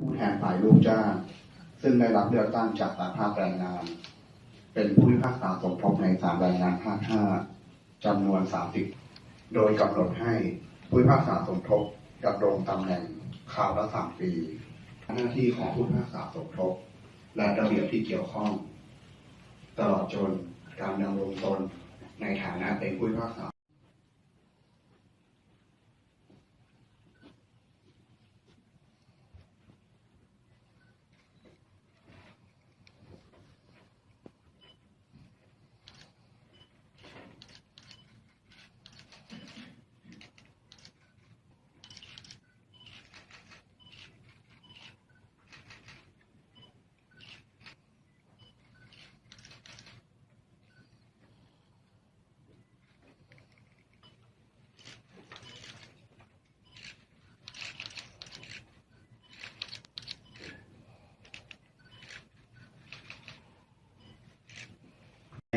ผู้แทนฝ่ายลูกจ้าง ซึ่งได้รับเลือกตั้งจากสาภาพแรงงาน เป็นผู้พิพากษาสมทบในศาลแรงงานภาค5จำนวน30โดยกำหนดให้ผู้พิพากษาสมทบดำรงตำแหน่งคราวละ3ปี หน้าที่ของผู้พิพากษาสมทบ และระเบียบที่เกี่ยวข้อง ตลอดจนการดำรงตนในฐานะเป็นผู้พิพากษา น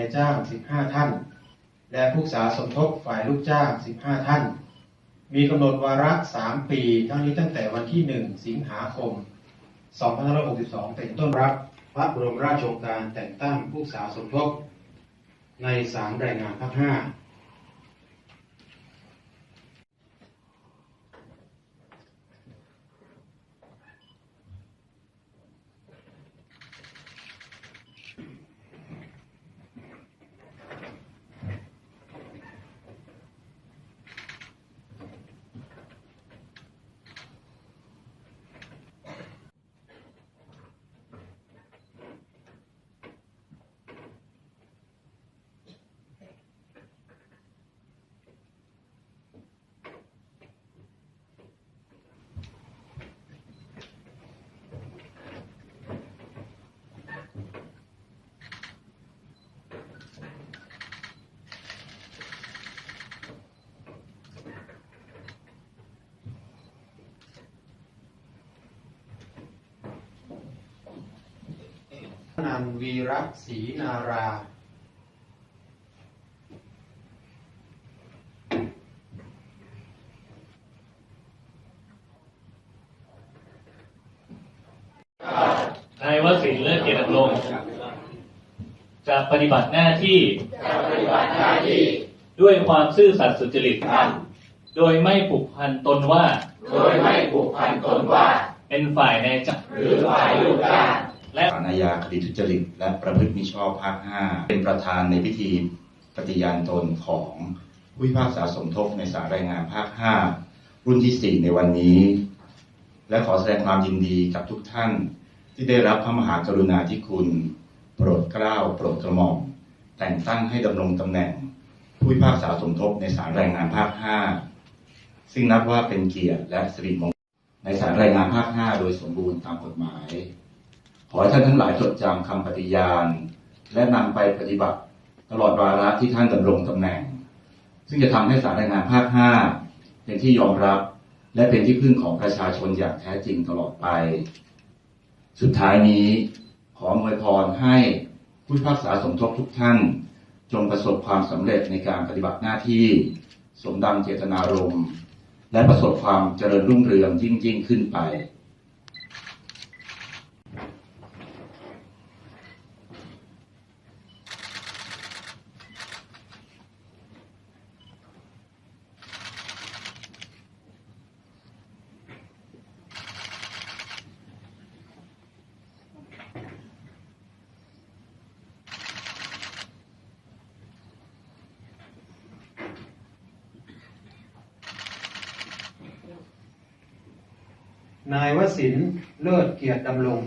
ายจ้าง 15 ท่าน และผู้ษาสมทบฝ่ายลูกจ้าง 15 ท่าน มีกำหนดวาระ 3 ปี ทั้งนี้ตั้งแต่วันที่ 1 สิงหาคม 2562 เป็นต้นรับ พระบรมราชโองการแต่งตั้งผู้ษาสมทบ ในสามแรงงานภาค5 นันวีระศรีนารานายวสินทร์เลิศเกียรติดำรงจะปฏิบัติหน้าที่ ด้วยความซื่อสัตย์สุจริต โดยไม่ผูกพันตนว่า โดยไม่ผูกพันตนว่า เป็นฝ่ายในายจ้างหรือฝ่ายลูกจ้าง และศาลอาญาคดีทุจริต และประพฤติมิชอบภาค 5 เป็นประธานในพิธีปฏิญาณตนของผู้พิพากษาสมทบในศาลแรงงานภาค 5 รุ่นที่ 4 ในวันนี้ และขอแสดงความยินดีกับทุกท่าน ที่ได้รับพระมหากรุณาธิคุณ โปรดเกล้าโปรดกระหม่อมแต่งตั้งให้ดำรงตำแหน่ง ผู้พิพากษาสมทบในศาลแรงงานภาค 5 ซึ่งนับว่าเป็นเกียรติและสิริมงคลในศาลแรงงานภาค 5 โดยสมบูรณ์ตามกฎหมาย ขอให้ท่านทั้งหลายจดจำคำปฏิญาณ และนำไปปฏิบัติตลอดวาระที่ท่านดำรงตำแหน่ง ซึ่งจะทำให้สารแรงงานภาค 5 เป็นที่ยอมรับ และเป็นที่พึ่งของประชาชนอย่างแท้จริงตลอดไป สุดท้ายนี้ขออวยพรให้ผู้พิพากษาสมทบทุกท่าน จงประสบความสำเร็จในการปฏิบัติหน้าที่สมดังเจตนารมณ์และประสบความเจริญรุ่งเรืองยิ่งยิ่งขึ้นไป นายวสินเลิศเกียรติดำรง